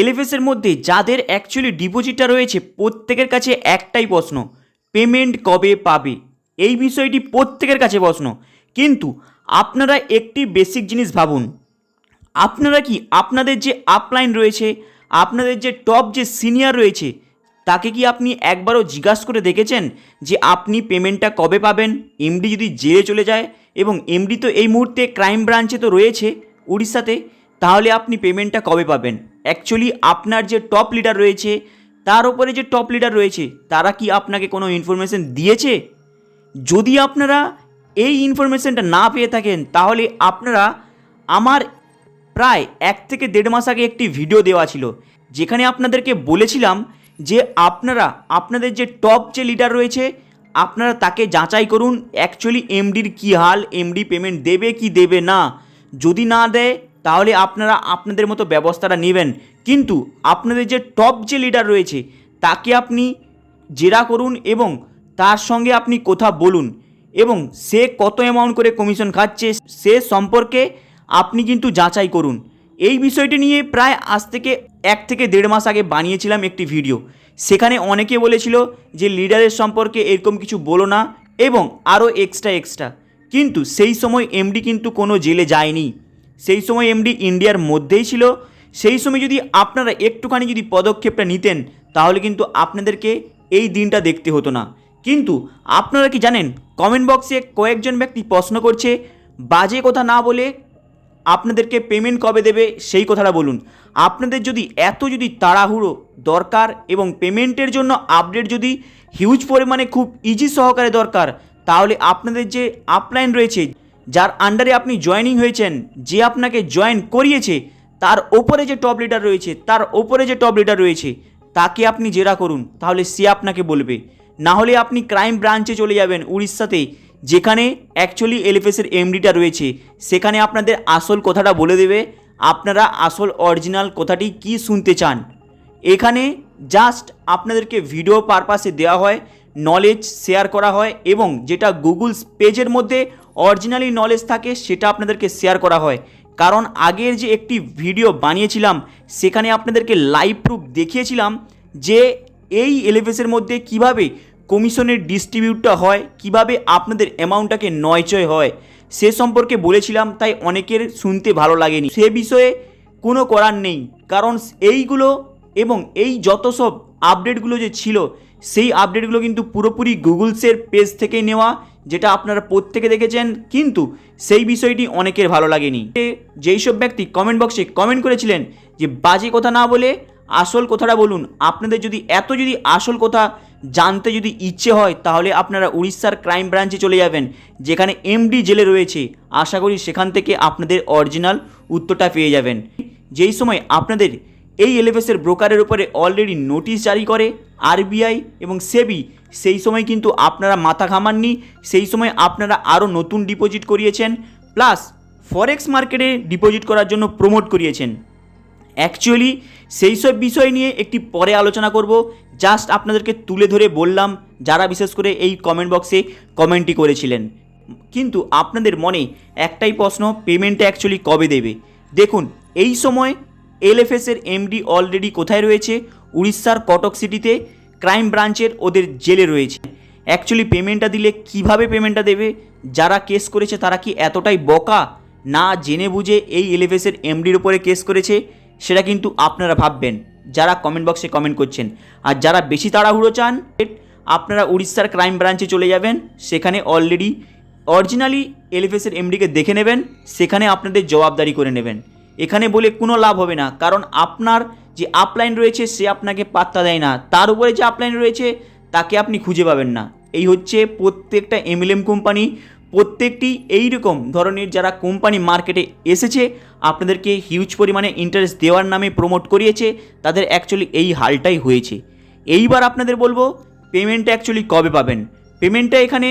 এলএফএসের মধ্যে যাদের অ্যাকচুয়ালি ডিপোজিটটা রয়েছে, প্রত্যেকের কাছে একটাই প্রশ্ন পেমেন্ট কবে পাবে? এই বিষয়টি প্রত্যেকের কাছে প্রশ্ন। কিন্তু আপনারা একটি বেসিক জিনিস ভাবুন। আপনারা কি আপনাদের যে আপলাইন রয়েছে, আপনাদের যে টপ যে সিনিয়র রয়েছে, তাকে কি আপনি একবারও জিজ্ঞাসা করে দেখেছেন যে আপনি পেমেন্টটা কবে পাবেন? এমডি যদি জেলে চলে যায় এবং এমডি তো এই মুহূর্তে ক্রাইম ব্রাঞ্চে তো রয়েছে উড়িষ্যাতে, তাহলে আপনি পেমেন্টটা কবে পাবেন? অ্যাকচুয়ালি আপনার যে টপ লিডার রয়েছে, তার উপরে যে টপ লিডার রয়েছে, তারা কি আপনাকে কোনো ইনফরমেশন দিয়েছে? যদি আপনারা এই ইনফরমেশনটা না পেয়ে থাকেন, তাহলে আপনারা আমার প্রায় এক থেকে দেড় মাস আগে একটি ভিডিও দেওয়া ছিল, যেখানে আপনাদেরকে বলেছিলাম যে আপনারা, আপনাদের যে টপ যে লিডার রয়েছে, আপনারা তাকে যাচাই করুন অ্যাকচুয়ালি এমডির কী হাল এমডি পেমেন্ট দেবে কি দেবে না। যদি না দেয় তাহলে আপনারা আপনাদের মতো ব্যবস্থাটা নেবেন। কিন্তু আপনাদের যে টপ যে লিডার রয়েছে, তাকে আপনি জেরা করুন এবং তার সঙ্গে আপনি কথা বলুন এবং সে কত অ্যামাউন্ট করে কমিশন খাচ্ছে সে সম্পর্কে আপনি কিন্তু যাচাই করুন। এই বিষয়টি নিয়ে প্রায় আজ থেকে এক থেকে দেড় মাস আগে বানিয়েছিলাম একটি ভিডিও সেখানে অনেকে বলেছিল যে লিডারের সম্পর্কে এরকম কিছু বলো না এবং আরও এক্সট্রা এক্সট্রা কিন্তু সেই সময় এমডি কিন্তু কোনো জেলে যায়নি। সেই সময় এমডি ইন্ডিয়ার মধ্যেই ছিল। সেই সময় যদি আপনারা একটুখানি যদি পদক্ষেপটা নিতেন, তাহলে কিন্তু আপনাদেরকে এই দিনটা দেখতে হতো না। কিন্তু আপনারা কি জানেন কমেন্ট বক্সে কয়েকজন ব্যক্তি প্রশ্ন করছে, বাজে কথা না বলে আপনাদেরকে পেমেন্ট কবে দেবে, সেই কথাটা বলুন। আপনাদের যদি এত যদি তাড়াহুড়ো দরকার এবং পেমেন্টের জন্য আপডেট যদি হিউজ পরিমাণে খুব ইজি সহকারে দরকার, তাহলে আপনাদের যে আপলাইন রয়েছে যার আন্ডারে আপনি জয়েনিং হয়েছেন, যে আপনাকে জয়েন করিয়েছে, তার ওপরে যে টপ লিডার রয়েছে, তার ওপরে যে টপ লিডার রয়েছে, তাকে আপনি জেরা করুন, তাহলে সে আপনাকে বলবে। না হলে আপনি ক্রাইম ব্রাঞ্চে চলে যাবেন উড়িষ্যাতে, যেখানে অ্যাকচুয়ালি এলিফেসের এমডিটা রয়েছে। সেখানে আপনাদের আসল কথাটা বলে দেবে, আপনারা আসল অরিজিনাল কথাটি কি শুনতে চান। এখানে জাস্ট আপনাদেরকে ভিডিও পারপাসে দেওয়া হয় নলেজ শেয়ার করা হয়, এবং যেটা গুগল পেজের মধ্যে অরিজিনালি নলেজ থাকে, সেটা আপনাদেরকে শেয়ার করা হয়। কারণ আগের যে একটি ভিডিও বানিয়েছিলাম, সেখানে আপনাদেরকে লাইভ প্রুফ দেখিয়েছিলাম যে এই এলিভেসের মধ্যে কীভাবে কমিশনের ডিস্ট্রিবিউটটা হয়, কীভাবে আপনাদের অ্যামাউন্টটাকে নয়চয় হয়, সে সম্পর্কে বলেছিলাম, তাই অনেকের শুনতে ভালো লাগেনি। সে বিষয়ে কোনো করার নেই, কারণ এইগুলো এবং এই যত সব আপডেটগুলো যে ছিল, সেই আপডেটগুলো কিন্তু পুরোপুরি গুগলসের পেজ থেকে নেওয়া যেটা আপনারা প্রত্যেকে দেখেছেন, কিন্তু সেই বিষয়টি অনেকের ভালো লাগেনি। যেই সব ব্যক্তি কমেন্ট বক্সে কমেন্ট করেছিলেন যে, বাজে কথা না বলে আসল কথাটা বলুন। আপনাদের যদি, এত যদি আসল কথা জানতে যদি ইচ্ছে হয়, তাহলে আপনারা উড়িষ্যার ক্রাইম ব্রাঞ্চে চলে যাবেন, যেখানে এমডি জেলে রয়েছে। আশা করি সেখান থেকে আপনাদের অরিজিনাল উত্তরটা পেয়ে যাবেন। যেই সময় আপনাদের এই এলএফএসের ব্রোকারের উপরে অলরেডি নোটিশ জারি করে আরবিআই এবং সেবি সেই সময় কিন্তু আপনারা মাথা ঘামাননি, সেই সময় আপনারা আরও নতুন ডিপোজিট করিয়েছেন প্লাস ফরেক্স মার্কেটে ডিপোজিট করার জন্য প্রমোট করিয়েছেন। অ্যাকচুয়ালি সেই সব বিষয় নিয়ে একটি পরে আলোচনা করব। জাস্ট আপনাদেরকে তুলে ধরে বললাম, যারা বিশেষ করে এই কমেন্ট বক্সে কমেন্টটি করেছিলেন। কিন্তু আপনাদের মনে একটাই প্রশ্ন পেমেন্টটা অ্যাকচুয়ালি কবে দেবে? দেখুন, এই সময় এলএফএসের এমডি অলরেডি কোথায় রয়েছে? উড়িষ্যার কটক সিটিতে ক্রাইম ব্রাঞ্চের ওদের জেলে রয়েছে। অ্যাকচুয়ালি পেমেন্টটা দিলে কীভাবে পেমেন্টটা দেবে? যারা কেস করেছে তারা কি এতটাই বকা? না জেনে বুঝে এই এলএফএসের এমডির উপরে কেস করেছে, সেটা কিন্তু আপনারা ভাববেন। যারা কমেন্ট বক্সে কমেন্ট করছেন। আর যারা বেশি তাড়াহুড়ো চান, আপনারা উড়িষ্যার ক্রাইম ব্রাঞ্চে চলে যাবেন। সেখানে অলরেডি অরিজিনালি এলিফেসের এমডিকে দেখে নেবেন। সেখানে আপনাদের জবাবদারি করে নেবেন। এখানে বলে কোনো লাভ হবে না। কারণ আপনার যে আপলাইন রয়েছে, সে আপনাকে পাত্তা দেয় না। তার উপরে যে আপলাইন রয়েছে, তাকে আপনি খুঁজে পাবেন না। এই হচ্ছে প্রত্যেকটা এমএলএম কোম্পানি প্রত্যেকটি এই রকম ধরনের যারা কোম্পানি মার্কেটে এসেছে, আপনাদেরকে হিউজ পরিমাণে ইন্টারেস্ট দেওয়ার নামে প্রমোট করিয়েছে, তাদের অ্যাকচুয়ালি এই হালটাই হয়েছে। এইবার আপনাদের বলব পেমেন্টটা অ্যাকচুয়ালি কবে পাবেন? পেমেন্টটা এখানে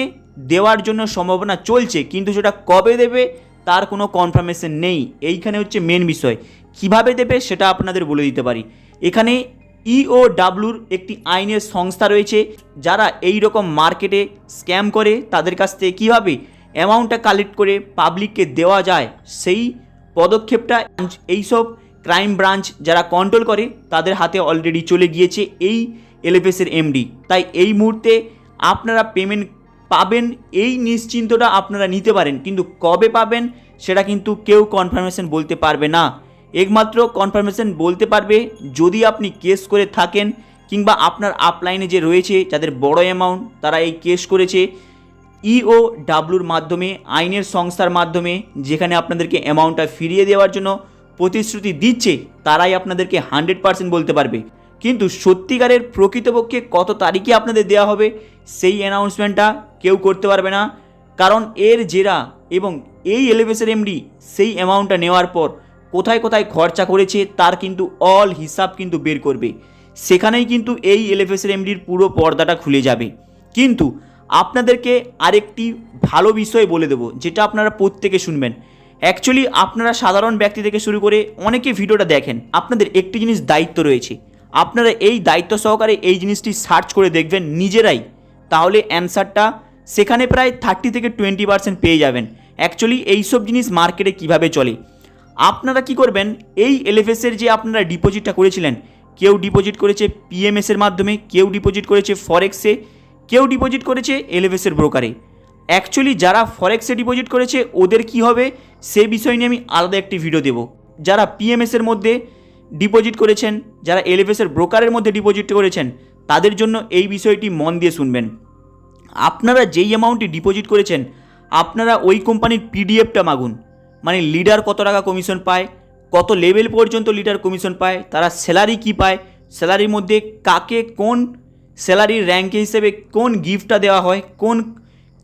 দেওয়ার জন্য সম্ভাবনা চলছে, কিন্তু সেটা কবে দেবে তার কোনো কনফার্মেশন নেই। এইখানে হচ্ছে মেন বিষয়। কীভাবে দেবে সেটা আপনাদের বলে দিতে পারি। এখানে ইও ডাব্লুর একটি আইনের সংস্থা রয়েছে, যারা এই রকম মার্কেটে স্ক্যাম করে, তাদের কাছ থেকে কীভাবে অ্যামাউন্টটা কালেক্ট করে পাবলিককে দেওয়া যায়, সেই পদক্ষেপটা এইসব ক্রাইম ব্রাঞ্চ যারা কন্ট্রোল করে, তাদের হাতে অলরেডি চলে গিয়েছে এই এলএফএসের এমডি তাই এই মুহূর্তে আপনারা পেমেন্ট পাবেন এই নিশ্চিন্তটা আপনারা নিতে পারেন। কিন্তু কবে পাবেন, সেটা কিন্তু কেউ কনফার্মেশন বলতে পারবে না। একমাত্র কনফার্মেশন বলতে পারবে, যদি আপনি কেস করে থাকেন, কিংবা আপনার আপলাইনে যে রয়েছে, যাদের বড় অ্যামাউন্ট তারা এই কেস করেছে ইও ডাব্লুর মাধ্যমে, আইনের সংস্থার মাধ্যমে, যেখানে আপনাদেরকে অ্যামাউন্টটা ফিরিয়ে দেওয়ার জন্য প্রতিশ্রুতি দিচ্ছে, তারাই আপনাদেরকে হান্ড্রেড পার্সেন্ট বলতে পারবে। কিন্তু সত্যিকারের প্রকৃতপক্ষে কত তারিখে আপনাদের দেওয়া হবে, সেই অ্যানাউন্সমেন্টটা কেউ করতে পারবে না। কারণ এর জেরা এবং এই এলিভেসের এমডি সেই অ্যামাউন্টটা নেওয়ার পর কোথায় কোথায় খরচা করেছে তার কিন্তু অল হিসাব কিন্তু বের করবে। সেখানেই কিন্তু এই এলএফএসের এমডির পুরো পর্দাটা খুলে যাবে। কিন্তু আপনাদেরকে আরেকটি ভালো বিষয় বলে দেবো, যেটা আপনারা প্রত্যেকে শুনবেন। অ্যাকচুয়ালি আপনারা সাধারণ ব্যক্তি থেকে শুরু করে অনেকে ভিডিওটা দেখেন। আপনাদের একটি জিনিস দায়িত্ব রয়েছে। আপনারা এই দায়িত্ব সহকারে এই জিনিসটি সার্চ করে দেখবেন নিজেরাই। তাহলে অ্যান্সারটা সেখানে প্রায় থার্টি থেকে টোয়েন্টি পার্সেন্ট পেয়ে যাবেন। অ্যাকচুয়ালি এইসব জিনিস মার্কেটে কীভাবে চলে? আপনারা কি করবেন? এই এলএফএসের যে আপনারা ডিপোজিটটা করেছিলেন, কেউ ডিপোজিট করেছে পিএমএসের মাধ্যমে, কেউ ডিপোজিট করেছে ফরেক্সে কেউ ডিপোজিট করেছে এলএফএসের ব্রোকারে অ্যাকচুয়ালি যারা ফরেক্সে ডিপোজিট করেছে, ওদের কি হবে? সে বিষয় নিয়ে আমি আলাদা একটি ভিডিও দেবো। যারা পিএমএসের মধ্যে ডিপোজিট করেছেন, যারা এলএফএসের ব্রোকারের মধ্যে ডিপোজিট করেছেন, তাদের জন্য এই বিষয়টি মন দিয়ে শুনবেন। আপনারা যেই অ্যামাউন্টটি ডিপোজিট করেছেন, আপনারা ওই কোম্পানির পিডিএফটা মাগুন। মানে লিডার কত টাকা কমিশন পায়, কত লেভেল পর্যন্ত লিডার কমিশন পায়, তারা স্যালারি কি পায় স্যালারির মধ্যে কাকে কোন স্যালারির র্যাঙ্কে হিসেবে কোন গিফটটা দেওয়া হয়, কোন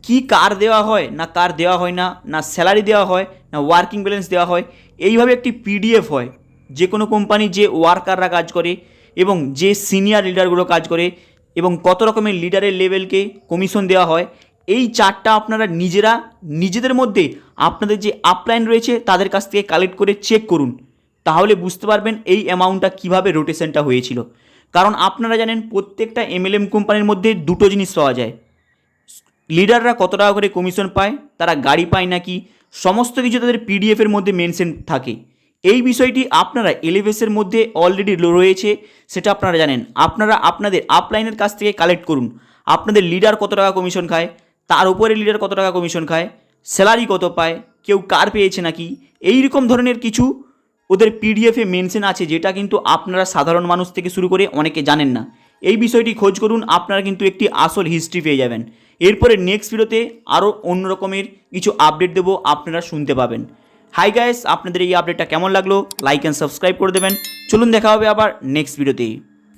কি কার দেওয়া হয়, না কার দেওয়া হয় না না স্যালারি দেওয়া হয়, না ওয়ার্কিং ব্যালেন্স দেওয়া হয়, এইভাবে একটি পিডিএফ হয়। যে কোনো কোম্পানি যে ওয়ার্কাররা কাজ করে এবং যে সিনিয়র লিডারগুলো কাজ করে এবং কত রকমের লিডারের লেভেলকে কমিশন দেওয়া হয়, এই চারটা আপনারা নিজেরা, নিজেদের মধ্যে আপনাদের যে আপলাইন রয়েছে তাদের কাছ থেকে কালেক্ট করে চেক করুন। তাহলে বুঝতে পারবেন এই অ্যামাউন্টটা কীভাবে রোটেশনটা হয়েছিল। কারণ আপনারা জানেন প্রত্যেকটা এমএলএম কোম্পানির মধ্যে দুটো জিনিস পাওয়া যায়। লিডাররা কত টাকা করে কমিশন পায়, তারা গাড়ি পায় নাকি, সমস্ত কিছু তাদের পিডিএফের মধ্যে মেনশন থাকে। এই বিষয়টি আপনারা এলিভেসের মধ্যে অলরেডি রয়েছে, সেটা আপনারা জানেন। আপনারা আপনাদের আপলাইনের কাছ থেকে কালেক্ট করুন। আপনাদের লিডার কত টাকা কমিশন খায়? তার উপরে লিডার কত টাকা কমিশন খায়? স্যালারি কত পায়? কেউ কার পেয়েছে নাকি? এই রকম ধরনের কিছু ওদের পিডিএফে মেনশন আছে, যেটা কিন্তু আপনারা সাধারণ মানুষ থেকে শুরু করে অনেকে জানেন না। এই বিষয়টি খোঁজ করুন, আপনারা কিন্তু একটি আসল হিস্ট্রি পেয়ে যাবেন। এরপরে নেক্সট ভিডিওতে আরও অন্য রকমের কিছু আপডেট দেবো, আপনারা শুনতে পাবেন। হাই গাইস আপনাদের এই আপডেটটা কেমন লাগল? লাইক অ্যান্ড সাবস্ক্রাইব করে দেবেন। চলুন দেখা হবে আবার নেক্সট ভিডিওতে